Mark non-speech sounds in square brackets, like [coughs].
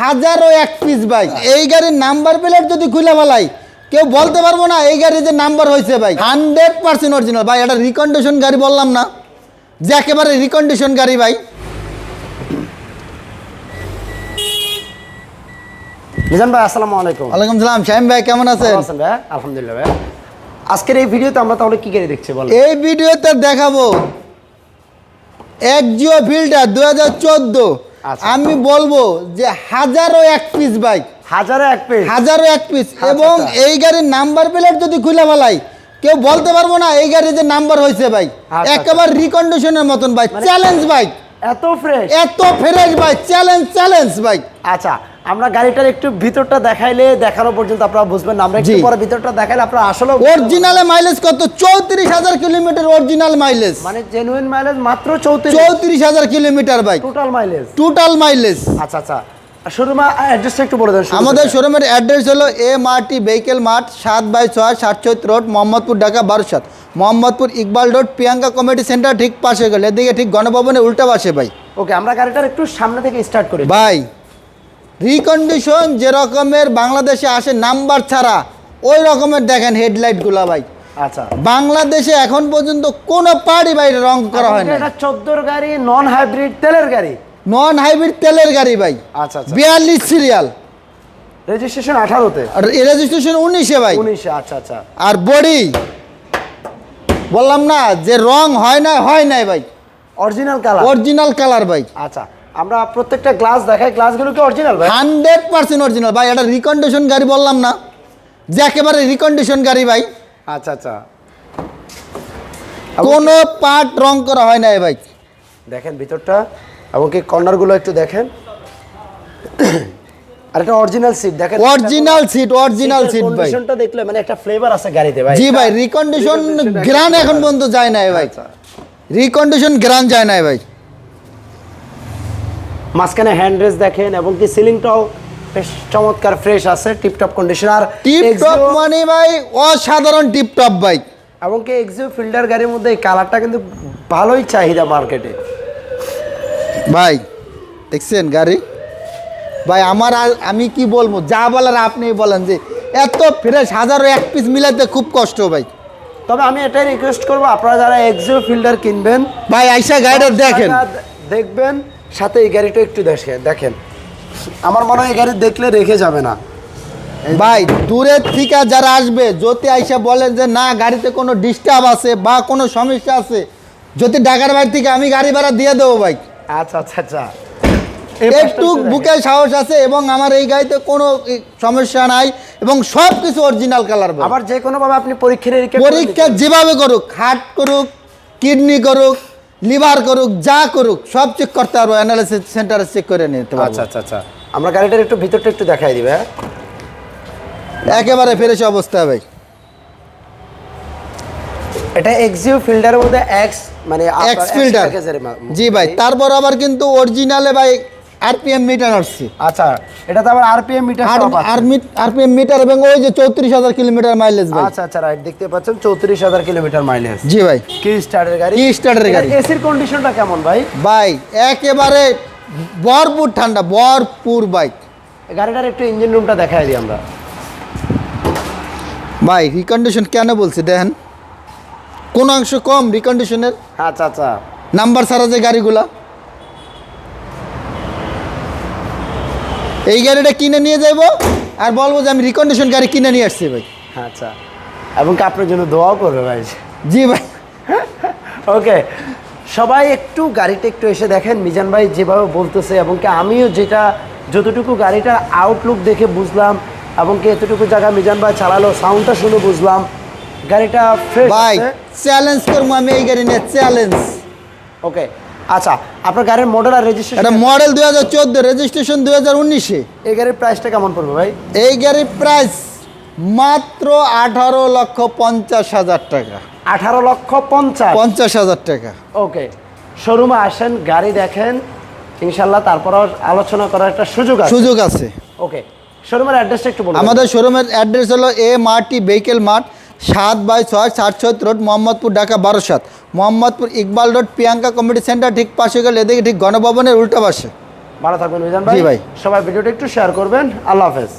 হাজারো এক পিস ভাই এই গাড়ির নাম্বার প্লেট যদি খুলে ফেলাই কেউ বলতে পারব না এই গাড়ির যে নাম্বার হয়েছে ভাই হান্ড্রেড পার্সেন্ট অরিজিনাল ভাই এটা রিকন্ডিশন গাড়ি বললাম না। যে একেবারে রিকন্ডিশন গাড়ি ভাই। মিজান ভাই আসসালামু আলাইকুম। ওয়ালাইকুম সালাম। শাহিম ভাই কেমন আছেন? আছেন ভাই? আলহামদুলিল্লাহ ভাই। আজকের এই ভিডিওতে আমরা তাহলে কি গাড়ি দেখছি বলেন? এই ভিডিওতে দেখাবো। এক জিও ফিল্টার দু হাজার চোদ্দ। আমি বলব যে হাজারো এক পিস বাইক হাজারো এক পিস হাজারো এক পিস আচ্ছা, এবং আচ্ছা। এই গাড়ির নাম্বার প্লেট যদি খুলে ফেলাই কেউ বলতে পারব না এই গাড়ি যে নাম্বার হয়েছে ভাই আচ্ছা। একেবারে রিকন্ডিশনের মতন ভাই চ্যালেঞ্জ বাইক এত ফ্রেশ এত ফ্রেশ ভাই চ্যালেঞ্জ চ্যালেঞ্জ বাইক আচ্ছা আমরা গাড়িটার একটু ভিতরটা দেখাইলে দেখানো পর্যন্ত আপনারা বুঝবেন না। আমরা একটু পরে ভিতরটা দেখাইলে আপনারা আসলে অরিজিনালে মাইলেজ কত? চৌত্রিশ হাজার কিলোমিটার অরিজিনাল মাইলেজ মানে জেনুইন মাইলেজ মাত্র চৌত্রিশ। চৌত্রিশ হাজার kilometre bike total mileage total mileage আচ্ছা আচ্ছা। শোরুমা অ্যাড্রেসটা একটু বলে দেন আমাদের শোরুমের অ্যাড্রেস হলো M R T vehicle mart সাত বাই ছয় সাতচৈত road Mohammadpur Dhaka বারোসাত Mohammadpur Iqbal road Priyanka community centre ঠিক পাশে গেলে। এদিকে ঠিক গণভবনের উল্টা পাশে ভাই। ওকে আমরা গাড়িটার একটু সামনে থেকে স্টার্ট করি। ভাই। রিকন্ডিশন যে রকমের বাংলাদেশে আসে নাম্বার ছাড়া ওই রকমের দেখেন হেডলাইটগুলো ভাই। আচ্ছা। বাংলাদেশে এখন পর্যন্ত কোনো পার্টি ভাই রং করা হয় না এটা চোদ্দোর গাড়ি নন হাইব্রিড তেলের গাড়ি। নন হাইব্রিড তেলের গাড়ি ভাই। আচ্ছা আচ্ছা। বিয়াল্লিশ সিরিয়াল রেজিস্ট্রেশন আঠারোতে? আর রেজিস্ট্রেশন উনিশে ভাই। উনিশে আচ্ছা আচ্ছা। আর বডি বললাম না যে রং হয় না হয় নাই ভাই। অরিজিনাল কালার অরিজিনাল কালার ভাই। আচ্ছা। আমরা প্রত্যেকটা গ্লাস দেখাই গ্লাসগুলো কি অরিজিনাল ভাই? হান্ড্রেড পার্সেন্ট অরিজিনাল ভাই এটা রিকন্ডিশন গাড়ি বললাম না। যে একেবারে রিকন্ডিশন গাড়ি ভাই। আচ্ছা আচ্ছা। কোনো পার্ট রং করা হয় নাই ভাই। দেখেন ভিতরটা। এবং কি কর্নারগুলো একটু দেখেন। [coughs] আর এটা অরিজিনাল সিট দেখেন অরিজিনাল সিট অরিজিনাল সিট ভাই। কন্ডিশনটা দেখলে মানে একটা ফ্লেভার আছে গাড়িতে ভাই। জি ভাই রিকন্ডিশন গ্রান এখন পর্যন্ত যায় নাই ভাই। আচ্ছা। রিকন্ডিশন গ্রান যায় নাই ভাই। মাঝখানে হ্যান্ড রেস দেখেন এবং কি সিলিংটাও বেশ চমৎকার ফ্রেশ আছে টিপটপ কন্ডিশন আর টিপ টপ Exio- মানে ভাই অসাধারণ টিপ টপ বাইক এবং কি এক্সিও ফিল্ডার গাড়ির মধ্যে এই কালারটা কিন্তু ভালোই চাহিদা মার্কেটে ভাই দেখছেন গাড়ি? ভাই আমার আর আমি কি বলব যা বলার আপনি বলেন যে এত ফ্রেশ হাজারো এক পিস মিলাতে খুব কষ্ট ভাই। তবে আমি এটাই রিকোয়েস্ট করব আপনারা যারা এক্সিও ফিল্ডার কিনবেন ভাই আইসা গাড়িটা দেখেন। দেখবেন সাথে এই গাড়িটা একটু দেখে দেখেন। আমার মনে হয় এই গাড়ি দেখলে রেখে যাবে না। ভাই দূরের থেকে যারা আসবে যদি আইসা বলেন যে না গাড়িতে কোনো ডিস্টার্ব আছে বা কোনো সমস্যা আছে যদি ঢাকার বাড়ি থেকে আমি গাড়ি ভাড়া দিয়ে দেবো ভাই। আচ্ছা আচ্ছা আচ্ছা। একটু বুকে সাহস আছে এবং আমার এই গাড়িতে কোনো সমস্যা নাই এবং সব কিছু অরিজিনাল কালার। আবার যে কোনো ভাবে আপনি পরীক্ষা পরীক্ষা যেভাবে করুক হার্ট করুক কিডনি করুক লিভার করুক যা করুক সব চেক করতে পারব অ্যানালিসিস সেন্টারে চেক করে নিতে পারব। আচ্ছা আচ্ছা আচ্ছা। আমরা গাড়িটার একটু ভিতরটা একটু দেখাই দিবে? একেবারে ফ্রেশ অবস্থা ভাই। এটা এক্সিও ফিল্ডারের মধ্যে এক্স মানে এক্স ফিল্টার জি ভাই। তারপর আবার কিন্তু অরিজিনালে ভাই আরপিএম মিটার আসছে। আচ্ছা এটা তো আবার আরপিএম মিটার। আরপিএম মিটার এবং ওই যে চৌত্রিশ হাজার কিলোমিটার মাইলেজ ভাই। আচ্ছা আচ্ছা রাইট দেখতে পাচ্ছেন চৌত্রিশ হাজার কিলোমিটার মাইলেজ জি ভাই। কি স্টার্টের গাড়ি? কি স্টার্টের গাড়ি? এসির কন্ডিশনটা কেমন ভাই? ভাই একেবারে ভরপুর ঠান্ডা ভরপুর বাইক গাড়িটার একটু ইঞ্জিন রুমটা দেখাই দিই আমরা। ভাই রিকন্ডিশন কেন বলছি দেখেন? কোন অংশ কম রিকন্ডিশনের আচ্ছা আচ্ছা। নাম্বার ছাড়া যে গাড়িগুলা। এই গাড়িটা কিনে নিয়ে যাব আর বলব যে আমি রিকন্ডিশন গাড়ি কিনে নিয়ে আসছি ভাই। আচ্ছা। এবং আপনার জন্য দোয়াও করবে ভাই। জি ভাই। ওকে। সবাই একটু গাড়িটা একটু এসে দেখেন। মিজান ভাই যেভাবে বলতেছে এবং কি আমিও যেটা যতটুকু গাড়িটার আউটলুক দেখে বুঝলাম এবং কি এতটুকু জায়গা মিজান ভাই চালালো সাউন্ডটা শুনে বুঝলাম। গাড়িটা ফ্রেশ ভাই চ্যালেঞ্জ করব আমি এই গাড়ি নিয়ে চ্যালেঞ্জ ওকে। আচ্ছা আপনার গাড়ির মডেল আর রেজিস্ট্রেশন এটা মডেল দুই হাজার চোদ্দ রেজিস্ট্রেশন দুই হাজার উনিশে। এই গাড়ির প্রাইসটা কেমন পড়বে ভাই? এই গাড়ির প্রাইস মাত্র আঠারো লক্ষ পঞ্চাশ হাজার টাকা। আঠারো লক্ষ পঞ্চাশ? পঞ্চাশ হাজার টাকা। ওকে শোরুমে আসেন গাড়ি দেখেন ইনশাল্লাহ তারপরও আলোচনা করার একটা সুযোগ আছে। সুযোগ আছে। ওকে শোরুমের অ্যাড্রেসটা একটু বলুন। আমাদের শোরুমের অ্যাড্রেস হলো এ মার্টি ভেহিকেল মার্ট সাত বাই ছয় সাত সাতশত রোড মোহাম্মদপুর ঢাকা বারো সাত। Mohammadpur Iqbal road Priyanka community centre ঠিক পাশে গেলে এদিকে ঠিক গণভবনের উল্টা পাশে। ভালো থাকবেন ভাই। সবাই ভিডিওটা একটু শেয়ার করবেন। আল্লাহ হাফেজ।